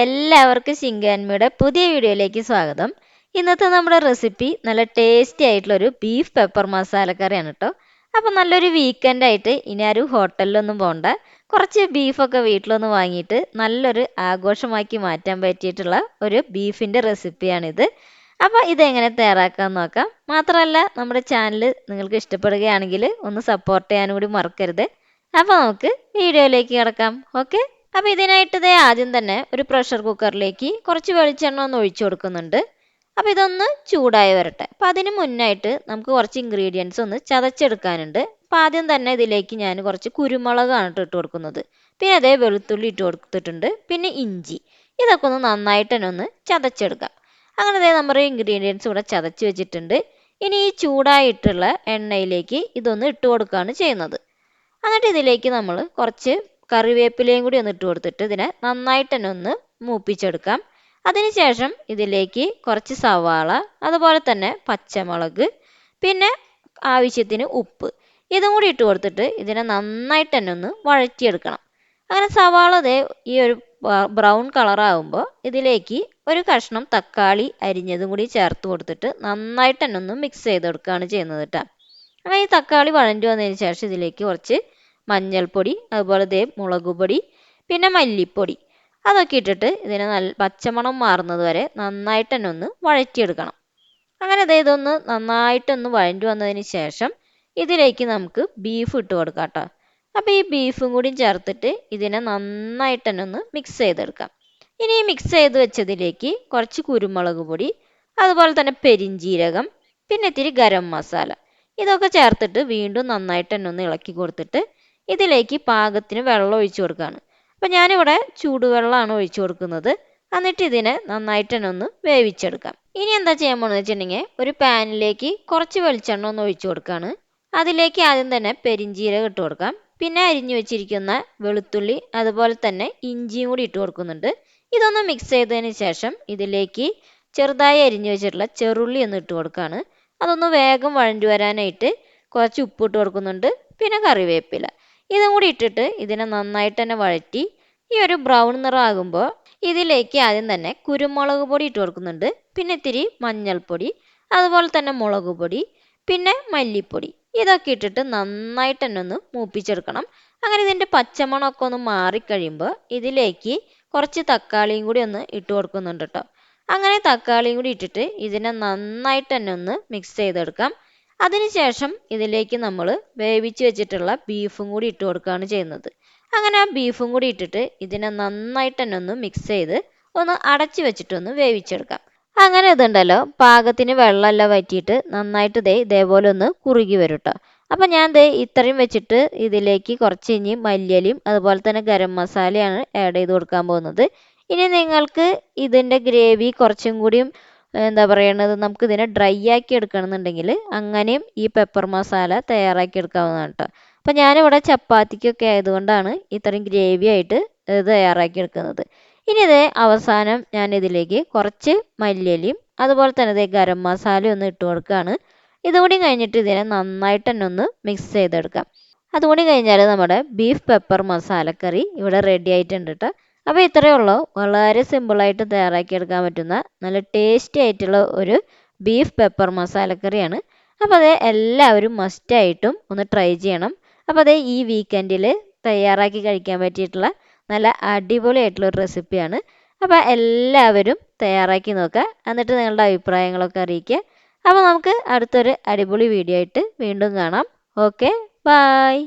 എല്ലാവർക്കും ശിങ്കാൻമിയുടെ പുതിയ വീഡിയോയിലേക്ക് സ്വാഗതം. ഇന്നത്തെ നമ്മുടെ റെസിപ്പി നല്ല ടേസ്റ്റി ആയിട്ടുള്ളൊരു ബീഫ് പെപ്പർ മസാലക്കറിയാണ് കേട്ടോ അപ്പോൾ നല്ലൊരു വീക്കെൻഡ് ആയിട്ട് ഇനി ആരും ഹോട്ടലിലൊന്നും പോകണ്ട കുറച്ച് ബീഫൊക്കെ വീട്ടിലൊന്ന് വാങ്ങിയിട്ട് നല്ലൊരു ആഘോഷമാക്കി മാറ്റാൻ പറ്റിയിട്ടുള്ള ഒരു ബീഫിന്റെ റെസിപ്പിയാണിത് അപ്പോൾ ഇതെങ്ങനെ തയ്യാറാക്കാൻ നോക്കാം. മാത്രമല്ല നമ്മുടെ ചാനൽ നിങ്ങൾക്ക് ഇഷ്ടപ്പെടുകയാണെങ്കിൽ ഒന്ന് സപ്പോർട്ട് ചെയ്യാനും കൂടി മറക്കരുത്. അപ്പോൾ നമുക്ക് വീഡിയോയിലേക്ക് കിടക്കാം. ഓക്കെ അപ്പോൾ ഇതിനായിട്ട് ഇതേ ആദ്യം തന്നെ ഒരു പ്രഷർ കുക്കറിലേക്ക് കുറച്ച് വെളിച്ചെണ്ണ ഒന്ന് ഒഴിച്ചു കൊടുക്കുന്നുണ്ട്. അപ്പോൾ ഇതൊന്ന് ചൂടായി വരട്ടെ. അപ്പോൾ അതിന് മുന്നായിട്ട് നമുക്ക് കുറച്ച് ഇൻഗ്രീഡിയൻസ് ഒന്ന് ചതച്ചെടുക്കാനുണ്ട്. അപ്പോൾ ആദ്യം തന്നെ ഇതിലേക്ക് ഞാൻ കുറച്ച് കുരുമുളകാണ് ഇട്ട് കൊടുക്കുന്നത്. പിന്നെ അതേ വെളുത്തുള്ളി ഇട്ട് കൊടുത്തിട്ടുണ്ട്. പിന്നെ ഇഞ്ചി. ഇതൊക്കെ ഒന്ന് നന്നായിട്ട് തന്നെ ഒന്ന് ചതച്ചെടുക്കാം. അങ്ങനെ അതേ നമ്മുടെ ഇൻഗ്രീഡിയൻസ് ഇവിടെ ചതച്ച് വെച്ചിട്ടുണ്ട്. ഇനി ഈ ചൂടായിട്ടുള്ള എണ്ണയിലേക്ക് ഇതൊന്ന് ഇട്ട് കൊടുക്കുകയാണ് ചെയ്യുന്നത്. എന്നിട്ട് ഇതിലേക്ക് നമ്മൾ കുറച്ച് കറിവേപ്പിലയും കൂടി ഒന്ന് ഇട്ട് കൊടുത്തിട്ട് ഇതിനെ നന്നായിട്ട് തന്നെ ഒന്ന് മൂപ്പിച്ചെടുക്കാം. അതിനുശേഷം ഇതിലേക്ക് കുറച്ച് സവാള അതുപോലെ തന്നെ പച്ചമുളക് പിന്നെ ആവശ്യത്തിന് ഉപ്പ് ഇതും കൂടി ഇട്ട് കൊടുത്തിട്ട് ഇതിനെ നന്നായിട്ട് തന്നെ ഒന്ന് വഴറ്റിയെടുക്കണം. അങ്ങനെ സവാള അതേ ഈ ഒരു ബ്രൗൺ കളറാകുമ്പോൾ ഇതിലേക്ക് ഒരു കഷ്ണം തക്കാളി അരിഞ്ഞതും കൂടി ചേർത്ത് കൊടുത്തിട്ട് നന്നായിട്ട് തന്നെ ഒന്ന് മിക്സ് ചെയ്തെടുക്കുകയാണ് ചെയ്യുന്നത് കേട്ടോ അങ്ങനെ ഈ തക്കാളി വഴണ്ടി വന്നതിന് ശേഷം ഇതിലേക്ക് കുറച്ച് മഞ്ഞൾപ്പൊടി അതുപോലെ ദേ മുളക് പൊടി പിന്നെ മല്ലിപ്പൊടി. അതൊക്കെ ഇട്ടിട്ട് ഇതിനെ നല്ല പച്ചമണം മാറുന്നത് വരെ നന്നായിട്ട് തന്നെ ഒന്ന് വഴറ്റിയെടുക്കണം. അങ്ങനെ ദേ ഇതൊന്ന് നന്നായിട്ടൊന്ന് വഴഞ്ഞു വന്നതിന് ശേഷം ഇതിലേക്ക് നമുക്ക് ബീഫ് ഇട്ട് കൊടുക്കാം കേട്ടോ അപ്പോൾ ഈ ബീഫും കൂടി ചേർത്തിട്ട് ഇതിനെ നന്നായിട്ട് തന്നെ ഒന്ന് മിക്സ് ചെയ്തെടുക്കാം. ഇനി മിക്സ് ചെയ്ത് വെച്ചതിലേക്ക് കുറച്ച് കുരുമുളക് പൊടി അതുപോലെ തന്നെ പെരിഞ്ജീരകം പിന്നെ ഇത്തിരി ഗരം മസാല. ഇതൊക്കെ ചേർത്തിട്ട് വീണ്ടും നന്നായിട്ട് തന്നെ ഒന്ന് ഇളക്കി കൊടുത്തിട്ട് ഇതിലേക്ക് പാകത്തിന് വെള്ളം ഒഴിച്ചു കൊടുക്കുകയാണ്. അപ്പോൾ ഞാനിവിടെ ചൂടുവെള്ളമാണ് ഒഴിച്ചു കൊടുക്കുന്നത്. എന്നിട്ട് ഇതിനെ നന്നായിട്ട് തന്നെ ഒന്ന് വേവിച്ചെടുക്കാം. ഇനി എന്താ ചെയ്യാൻ പോകുന്നത് വെച്ചിട്ടുണ്ടെങ്കിൽ ഒരു പാനിലേക്ക് കുറച്ച് വെളിച്ചെണ്ണ ഒന്ന് ഒഴിച്ചു കൊടുക്കുകയാണ്. അതിലേക്ക് ആദ്യം തന്നെ പെരിഞ്ചീരകം ഇട്ട് കൊടുക്കാം. പിന്നെ അരിഞ്ഞു വെച്ചിരിക്കുന്ന വെളുത്തുള്ളി അതുപോലെ തന്നെ ഇഞ്ചിയും കൂടി ഇട്ട് കൊടുക്കുന്നുണ്ട്. ഇതൊന്ന് മിക്സ് ചെയ്തതിന് ശേഷം ഇതിലേക്ക് ചെറുതായി അരിഞ്ഞു വെച്ചിട്ടുള്ള ചെറുള്ളി ഒന്ന് ഇട്ട് കൊടുക്കുകയാണ്. അതൊന്ന് വേഗം വഴഞ്ഞു വരാനായിട്ട് കുറച്ച് ഉപ്പ് ഇട്ട് കൊടുക്കുന്നുണ്ട്. പിന്നെ കറിവേപ്പില. ഇതും കൂടി ഇട്ടിട്ട് ഇതിനെ നന്നായിട്ട് തന്നെ വഴറ്റി ഈ ഒരു ബ്രൗൺ നിറമാകുമ്പോൾ ഇതിലേക്ക് ആദ്യം തന്നെ കുരുമുളക് പൊടി ഇട്ട് കൊടുക്കുന്നുണ്ട്. പിന്നെ ഇത്തിരി മഞ്ഞൾപ്പൊടി അതുപോലെ തന്നെ മുളക് പൊടി പിന്നെ മല്ലിപ്പൊടി. ഇതൊക്കെ ഇട്ടിട്ട് നന്നായിട്ട് തന്നെ ഒന്ന് മൂപ്പിച്ചെടുക്കണം. അങ്ങനെ ഇതിന്റെ പച്ചമണമൊക്കെ ഒന്ന് മാറിക്കഴിയുമ്പോൾ ഇതിലേക്ക് കുറച്ച് തക്കാളിയും കൂടി ഒന്ന് ഇട്ട് കൊടുക്കുന്നുണ്ട് കേട്ടോ. അങ്ങനെ തക്കാളിയും കൂടി ഇട്ടിട്ട് ഇതിനെ നന്നായിട്ട് തന്നെ ഒന്ന് മിക്സ് ചെയ്തെടുക്കാം. അതിനുശേഷം ഇതിലേക്ക് നമ്മൾ വേവിച്ച് വെച്ചിട്ടുള്ള ബീഫും കൂടി ഇട്ട് കൊടുക്കുകയാണ് ചെയ്യുന്നത്. അങ്ങനെ ആ ബീഫും കൂടി ഇട്ടിട്ട് ഇതിനെ നന്നായിട്ട് തന്നെ ഒന്ന് മിക്സ് ചെയ്ത് ഒന്ന് അടച്ചു വെച്ചിട്ടൊന്ന് വേവിച്ചെടുക്കാം. അങ്ങനെ ഇതുണ്ടല്ലോ പാകത്തിന് വെള്ളമെല്ലാം വറ്റിയിട്ട് നന്നായിട്ട് ദേ ഇതേപോലെ ഒന്ന് കുറുകി വരും കേട്ടോ അപ്പം ഞാൻ ദേ ഇത്രയും വെച്ചിട്ട് ഇതിലേക്ക് കുറച്ച് ഇനി മല്ലിയലയും അതുപോലെ തന്നെ ഗരം മസാലയാണ് ആഡ് ചെയ്ത് കൊടുക്കാൻ പോകുന്നത്. ഇനി നിങ്ങൾക്ക് ഇതിന്റെ ഗ്രേവി കുറച്ചും കൂടിയും എന്താ പറയണത്? നമുക്ക് ഇതിനെ ഡ്രൈ ആക്കി എടുക്കണമെന്നുണ്ടെങ്കിൽ അങ്ങനെയും ഈ പെപ്പർ മസാല തയ്യാറാക്കി എടുക്കാവുന്നതാണ് കേട്ടോ അപ്പം ഞാനിവിടെ ചപ്പാത്തിക്കൊക്കെ ആയതുകൊണ്ടാണ് ഇത്രയും ഗ്രേവി ആയിട്ട് തയ്യാറാക്കി എടുക്കുന്നത്. ഇനി ഇത് അവസാനം ഞാൻ ഇതിലേക്ക് കുറച്ച് മല്ലിയലയും അതുപോലെ തന്നെ ഇതേ ഗരം മസാലയും ഒന്ന് ഇട്ട് കൊടുക്കുകയാണ്. ഇതുകൂടി കഴിഞ്ഞിട്ട് ഇതിനെ നന്നായിട്ട് തന്നെ ഒന്ന് മിക്സ് ചെയ്തെടുക്കാം. അതുകൂടി കഴിഞ്ഞാൽ നമ്മുടെ ബീഫ് പെപ്പർ മസാലക്കറി ഇവിടെ റെഡി ആയിട്ടുണ്ട് കേട്ടോ അപ്പോൾ ഇത്രയേ ഉള്ളൂ. വളരെ സിമ്പിളായിട്ട് തയ്യാറാക്കിയെടുക്കാൻ പറ്റുന്ന നല്ല ടേസ്റ്റി ആയിട്ടുള്ള ഒരു ബീഫ് പെപ്പർ മസാലക്കറിയാണ് അപ്പോൾ അത് എല്ലാവരും മസ്റ്റായിട്ടും ഒന്ന് ട്രൈ ചെയ്യണം. അപ്പോൾ അത് ഈ വീക്കെൻഡിൽ തയ്യാറാക്കി കഴിക്കാൻ പറ്റിയിട്ടുള്ള നല്ല അടിപൊളിയായിട്ടുള്ള ഒരു റെസിപ്പിയാണ് അപ്പോൾ എല്ലാവരും തയ്യാറാക്കി നോക്കുക എന്നിട്ട് നിങ്ങളുടെ അഭിപ്രായങ്ങളൊക്കെ അറിയിക്കുക അപ്പോൾ നമുക്ക് അടുത്തൊരു അടിപൊളി വീഡിയോ ആയിട്ട് വീണ്ടും കാണാം. Okay bye